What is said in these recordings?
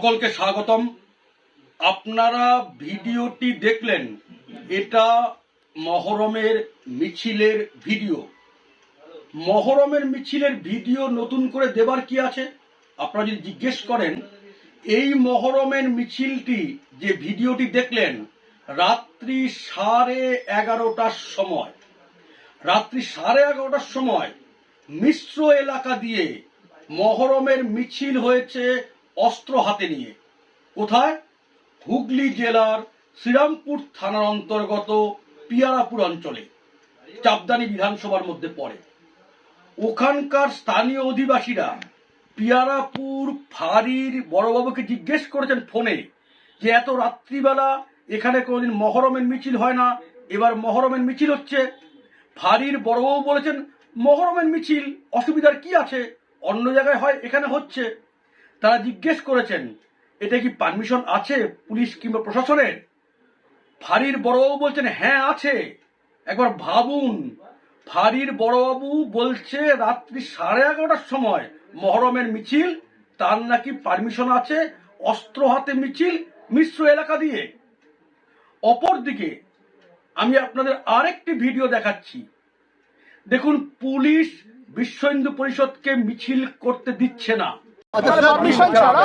সকলকে স্বাগতম। আপনারা ভিডিওটি দেখলেন, এটা মহরমের মিছিলের ভিডিও। মহরমের মিছিলের ভিডিও নতুন করে দেবার কি আছে? আপনারা যদি জিজ্ঞেস করেন, এই মহরমের মিছিলটি যে ভিডিওটি দেখলেন, রাত্রি সাড়ে এগারোটার সময়। রাত্রি সাড়ে এগারোটার সময় মিশ্র এলাকা দিয়ে মহরমের মিছিল হয়েছে অস্ত্র হাতে নিয়ে। কোথায়? হুগলি জেলার শ্রীরামপুর থানার অন্তর্গত পিয়ারাপুর অঞ্চলে, চাপদানি বিধানসভার মধ্যে পড়ে। ওখানকার স্থানীয় অধিবাসীরা পিয়ারাপুর ফাঁড়ির বড়বাবুকে জিজ্ঞেস করেছেন ফোনে যে, এত রাত্রিবেলা এখানে কোনোদিন মহরমের মিছিল হয় না? এবার মহরমের মিছিল হচ্ছে। ফাঁড়ির বড়বাবু বলেছেন, মহরমের মিছিল, অসুবিধার কি আছে? অন্য জায়গায় হয়, এখানে হচ্ছে। তারা জিজ্ঞেস করেছেন এটা কি পারমিশন আছে পুলিশ কিংবা প্রশাসনের? ফাঁড়ির বড়বাবু বলছেন হ্যাঁ আছে। একবার ভাবুন ফাঁড়ির বড়বাবু বলছে রাত্রি সাড়ে এগারোটার সময় মহরমের মিছিল, তার নাকি পারমিশন আছে অস্ত্র হাতে মিছিল মিশ্র এলাকা দিয়ে। অপরদিকে, আমি আপনাদের আরেকটি ভিডিও দেখাচ্ছি। দেখুন, পুলিশ বিশ্ব হিন্দু পরিষদকে মিছিল করতে দিচ্ছে না। পারমিশন ছাড়া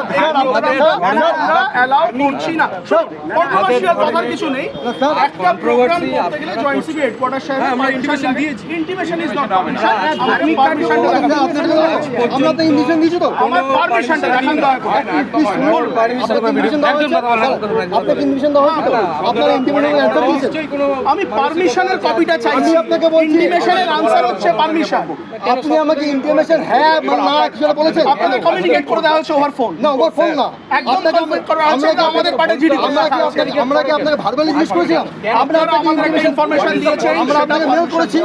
আমরা আমরা অ্যালাউ করছি না। কন্ট্রোভার্সিয়াল কথার কিছু নেই। একটা প্রোগ্রাম করতে গেলে জয়েন্ট সিবি হেডকোয়ার্টার সাহেব আমরা ইন্টিমেশন দিয়েছি। ইন্টিমেশন ইজ নট পারমিশন আপনি পারমিশনটা আমরা তো ইন্ডিকেশন দিয়েছি তো। আমার পারমিশনটা দেখান দয়া করে আপনাকে ইন্ডিকেশন দেওয়া হয়েছে। আপনাকে ইন্ডিকেশন দেওয়া হয়েছে তো? আপনারা ইন্ডিকেশন অ্যান্সার দিয়েছেন? আমি পারমিশনের কপিটা চাইছি। আপনাকে বলছি- ইন্টিমেশনের আনসার হচ্ছে পারমিশন আপনি আমাকে ইন্টিমেশন হ্যাঁ বা না কিছু বলেছেন কমিউনিকেট করে দেওয়া হচ্ছে ওভার ফোন না ওভার ফোন না। একদম communicate করা হচ্ছে, আমরা আমাদের পার্টির জিডি আমরা কি আপনাকে আমরা কি আপনাকে ভার্বালি জিজ্ঞেস করেছিলাম। আমরা আপনারা আমাদের একটা ইনফরমেশন দিয়েছেন আমরা আপনাকে মেল করেছি।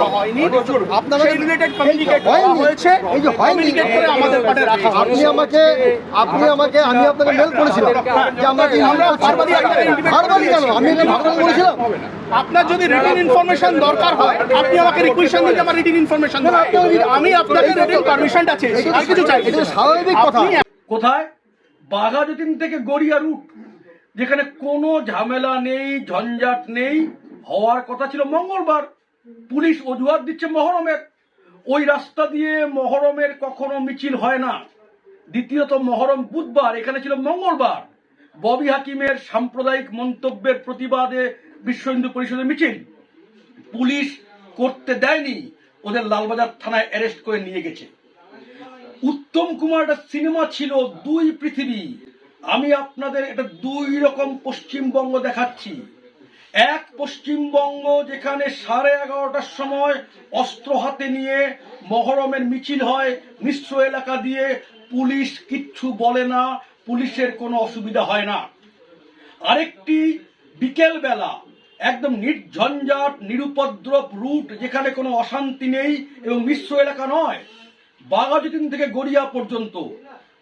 আপনারা সেই রিলেটেড কমিউনিকেট হয়েছে। এই যে হয়নি কমিউনিকেট করে আমাদের পার্টে রাখা আপনি আমাকে আপনি আমাকে আমি আপনাকে মেল করেছিলাম যে আমরা কি আমরা intimate ভার্বালি কেন? আমি এটা ভার্বালি বলেছিলাম আপনার যদি রিটেন ইনফরমেশন দরকার হয় আপনি আমাকে রিকুয়েশন দিতে আমার রিটেন ইনফরমেশন দেন। আমি আপনাকে রিটেন পারমিশনটা চেয়েছি। আর কিছু চাই এটা স্বাভাবিক কথা। কোথায়? বাঘাযতীন থেকে গড়িয়া রুট যেখানে কোনো ঝামেলা নেই, ঝঞ্ঝাট নেই। হওয়ার কথা ছিল মঙ্গলবার। পুলিশ অজুহাত দিচ্ছে মহরমের। ওই রাস্তা দিয়ে মহরমের কখনো মিছিল হয় না। দ্বিতীয়ত মহরম বুধবার, এখানে ছিল মঙ্গলবার। ববি হাকিমের সাম্প্রদায়িক মন্তব্যের প্রতিবাদে বিশ্ব হিন্দু পরিষদের মিছিল। পুলিশ করতে দেয়নি। ওদের লালবাজার থানায় অ্যারেস্ট করে নিয়ে গেছে। উত্তম কুমার একটা সিনেমা ছিল দুই পৃথিবী। আমি আপনাদের এটা দুই রকম পশ্চিমবঙ্গ দেখাচ্ছি। এক পশ্চিমবঙ্গ যেখানে সাড়ে এগারোটার সময় অস্ত্র হাতে নিয়ে মহরমের মিছিল হয়, মিশ্র এলাকা দিয়ে পুলিশ কিচ্ছু বলে না, পুলিশের কোনো অসুবিধা হয় না। আরেকটি বিকেল বেলা একদম নির্ঝঞ্ঝাট, নিরুপদ্রব রুট যেখানে কোনো অশান্তি নেই এবং মিশ্র এলাকা নয়। বাঘাযতীন থেকে গড়িয়া পর্যন্ত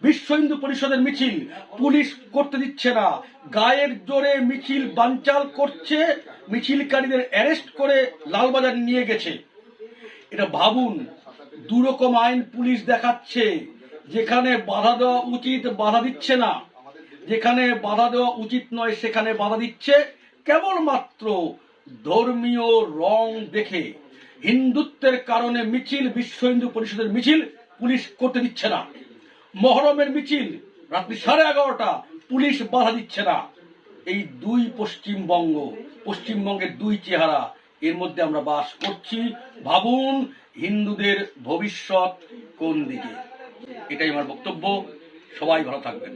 বিশ্ব হিন্দু পরিষদের মিছিল পুলিশ করতে দিচ্ছে না। গায়ের জোরে মিছিল বানচাল করছে, মিছিলকারীদের অ্যারেস্ট করে লালবাজার নিয়ে গেছে। এটা ভাবুন, দুরকম আইন পুলিশ দেখাচ্ছে, যেখানে বাধা দেওয়া উচিত, বাধা দিচ্ছে না। যেখানে বাধা দেওয়া উচিত নয়, সেখানে বাধা দিচ্ছে কেবলমাত্র ধর্মীয় রং দেখে। হিন্দুত্বের কারণে মিছিল, বিশ্ব হিন্দু পরিষদের মিছিল পুলিশ করতে দিচ্ছে না। মহরমের মিছিল রাত্রি সাড়ে এগারোটা পুলিশ বাধা দিচ্ছে না। এই দুই পশ্চিমবঙ্গ, পশ্চিমবঙ্গের দুই চেহারা, এর মধ্যে আমরা বাস করছি। ভাবুন হিন্দুদের ভবিষ্যৎ কোন দিকে? এটাই আমার বক্তব্য। সবাই ভালো থাকবেন।